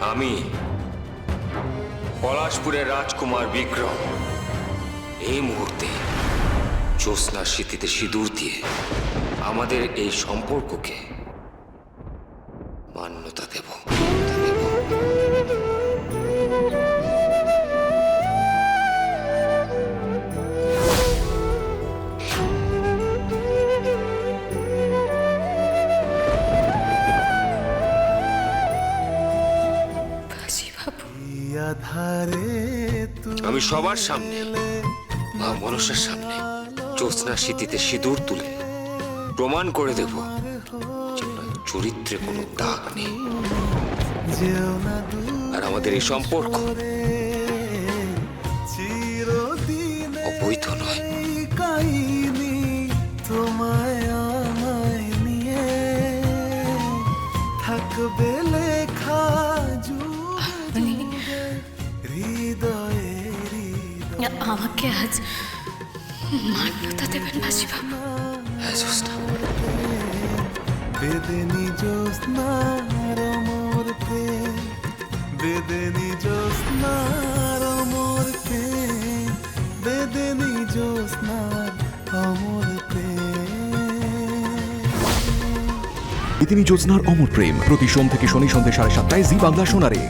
আমি পলাশপুরের রাজকুমার বিক্রম। এই মুহূর্তে জ্যোৎস্নার স্মৃতিতে সিঁদুর দিয়ে আমাদের এই সম্পর্ককে আমি সবার সামনে মা মনসার সামনে জ্যোৎস্নার স্মৃতিতে সিঁদুর তুলে প্রমাণ করে দেব চরিত্রে কোনো দাগ নেই। আর আমাদের এই সম্পর্ক অবৈধ নয়। তোমায় আমায় নিয়ে থাকবে আমাকে আজ মান্যতা দেবেন বাজি বাবু হ্যাঁ জ্যোৎস্না বেদনী জ্যোৎস্নার অমর প্রেম বেদনী জ্যোৎস্নার অমর প্রতি সোম থেকে শনি সন্ধ্যে সাড়ে সাতটায় জি বাংলা শোনারে